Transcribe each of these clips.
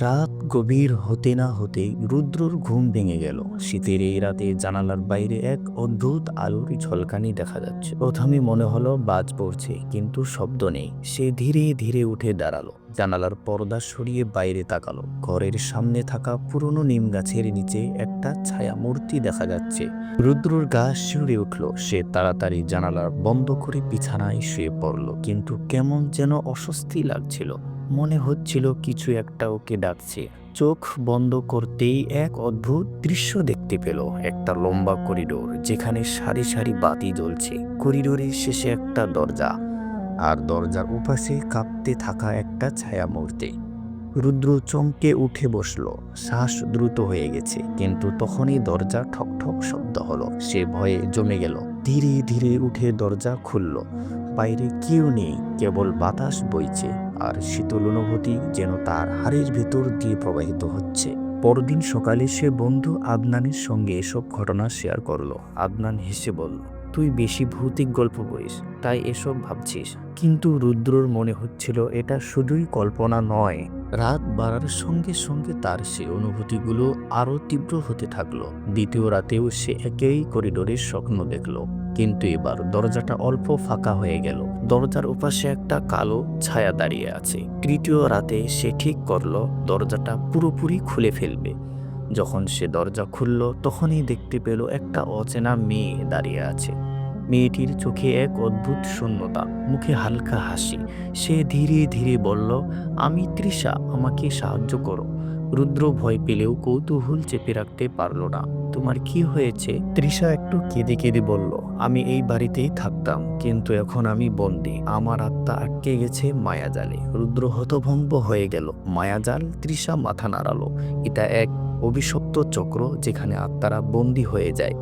রাত গভীর হতে না হতেই রুদ্রর ঘুম ভেঙে গেল। শীতের এই রাতে জানালার বাইরে এক অদ্ভুত আলোর ঝলকানি দেখা যাচ্ছে। প্রথমে মনে হলো বাজ পড়ছে, কিন্তু শব্দ নেই। সে ধীরে ধীরে উঠে দাঁড়াল। জানালার পর্দা সরিয়ে বাইরে তাকালো। ঘরের সামনে থাকা পুরনো নিম গাছের নিচে একটা ছায়া মূর্তি দেখা যাচ্ছে। রুদ্রর গা শিউরে উঠল। সে তাড়াতাড়ি জানালার বন্ধ করে বিছানায় শুয়ে পড়ল, কিন্তু কেমন যেন অস্বস্তি লাগছিল। মনে হচ্ছিল কিছু একটা ওকে ডাকছে। চোখ বন্ধ করতেই এক অদ্ভুত দৃশ্য দেখতে পেল। একটা লম্বা করিডোর যেখানে সারি সারি বাতি জ্বলছে। করিডোরের শেষে একটা দরজা। আর দরজার উপাশে কাঁপতে থাকা একটা ছায়া মূর্তি রুদ্র চমকে উঠে বসল। শ্বাস দ্রুত হয়ে গেছে, কিন্তু তখনই দরজা ঠক ঠক শব্দ হলো। সে ভয়ে জমে গেল। ধীরে ধীরে উঠে দরজা খুলল। বাইরে কেউ নেই, কেবল বাতাস বইছে, আর শীতল অনুভূতি যেন তার হাড়ের ভেতর দিয়ে প্রবাহিত হচ্ছে। পরদিন সকালে সে বন্ধু আদনানের সঙ্গে এসব ঘটনা শেয়ার করল। আদনান হেসে বলল, তুই বেশি ভৌতিক গল্প বলিস তাই এসব ভাবছিস। কিন্তু রুদ্রর মনে হচ্ছিল এটা শুধুই কল্পনা নয়। রাত বাড়ার সঙ্গে সঙ্গে তার সে অনুভূতিগুলো আরও তীব্র হতে থাকল। দ্বিতীয় রাতেও সে একেই করিডোরের স্বপ্ন দেখল, কিন্তু এবার দরজাটা অল্প ফাঁকা হয়ে গেল। দরজার উপাশে একটা কালো ছায়া দাঁড়িয়ে আছে। তৃতীয় রাতে সে ঠিক করল, দরজাটা পুরোপুরি খুলে ফেলবে। যখন সে দরজা খুলল, তখনই দেখতে পেল একটা অচেনা মেয়ে দাঁড়িয়ে আছে। মেয়েটির চোখে এক অদ্ভুত শূন্যতা, মুখে হালকা হাসি। সে ধীরে ধীরে বলল, আমি তৃষা, আমাকে সাহায্য করো। রুদ্র ভয় পেলেও কৌতূহল চেপে রাখতে পারল না। তোমার কি হয়েছে? তৃষা একটু কেঁদে কেঁদে বলল, আমি এই বাড়িতেই থাকতাম, কিন্তু এখন আমি বন্দি। আমার আত্মা আটকে গেছে মায়াজালে। রুদ্র হতভম্ব হয়ে গেল। মায়াজাল তৃষা মাথা নাড়ালো। এটা এক অভিশপ্ত চক্র যেখানে আত্মারা বন্দি হয়ে যায়।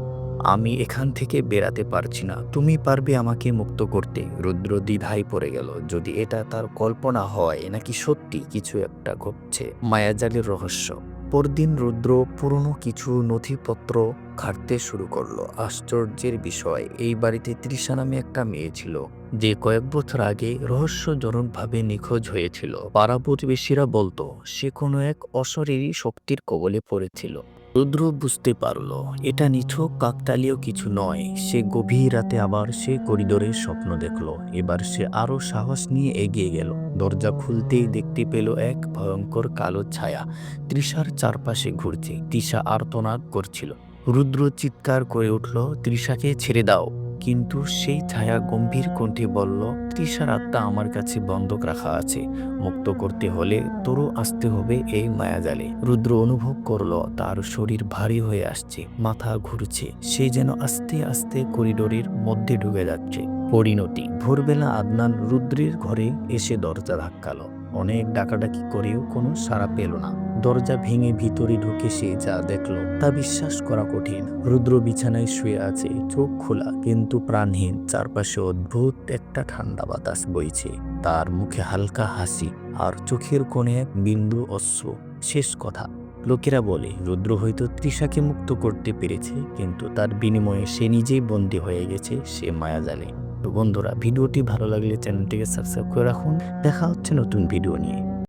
আমি এখান থেকে বেরাতে পারছি না। তুমি পারবে আমাকে মুক্ত করতে। রুদ্র দ্বিধায় পড়ে গেল। যদি এটা তার কল্পনা হয়, নাকি সত্যি কিছু একটা ঘটছে? মায়াজালের রহস্য। পরদিন রুদ্র পুরনো কিছু নথিপত্র ঘাটতে শুরু করল। আশ্চর্যের বিষয়, এই বাড়িতে তৃষা নামে একটা মেয়ে ছিল, যে কয়েক বছর আগে রহস্যজনকভাবে নিখোঁজ হয়েছিল। পাড়া প্রতিবেশীরা বলতো, সে কোনো এক অশরীরী শক্তির কবলে পড়েছিল। রুদ্র বুঝতে পারল, এটা নিছক, কাকতালীয় কিছু নয়। সে গভীর রাতে আবার সে করিডোরে স্বপ্ন দেখল। এবার সে আরও সাহস নিয়ে এগিয়ে গেল। দরজা খুলতেই দেখতে পেল এক ভয়ঙ্কর কালো ছায়া। তৃষার চারপাশে ঘুরছে। তৃষা আর্তনাদ করছিল। রুদ্র চিৎকার করে উঠল, তৃষাকে ছেড়ে দাও। কিন্তু সেই ছায়া গম্ভীর কণ্ঠে বলল তৃষার আত্মা আমার কাছে বন্ধক রাখা আছে। মুক্ত করতে হলে তোরও আসতে হবে এই মায়াজালে। রুদ্র অনুভব করল, তার শরীর ভারী হয়ে আসছে, মাথা ঘুরছে, সে যেন আস্তে আস্তে করিডোরের মধ্যে ঢুকে যাচ্ছে। পরিণতি, ভোরবেলা আদনান রুদ্রের ঘরে এসে দরজা ধাক্কালো। অনেক ডাকাডাকি করেও কোনো সাড়া পেল না। দরজা ভেঙে ভিতরে ঢুকে সে যা দেখল তা বিশ্বাস করা কঠিন। রুদ্র বিছানায় শুয়ে আছে, চোখ খোলা, কিন্তু প্রাণহীন, চারপাশে অদ্ভুত একটা ঠান্ডা বাতাস বইছে। তার মুখে হালকা হাসি আর চোখের কোণে এক বিন্দু অশ্রু। শেষ কথা। লোকেরা বলে, রুদ্র হয়তো তৃষাকে মুক্ত করতে পেরেছে, কিন্তু তার বিনিময়ে সে নিজেই বন্দী হয়ে গেছে, সে মায়াজালে। তো বন্ধুরা, ভিডিওটি ভালো লাগলে চ্যানেলটিকে সাবস্ক্রাইব করে রাখুন। দেখা হচ্ছে নতুন ভিডিও নিয়ে।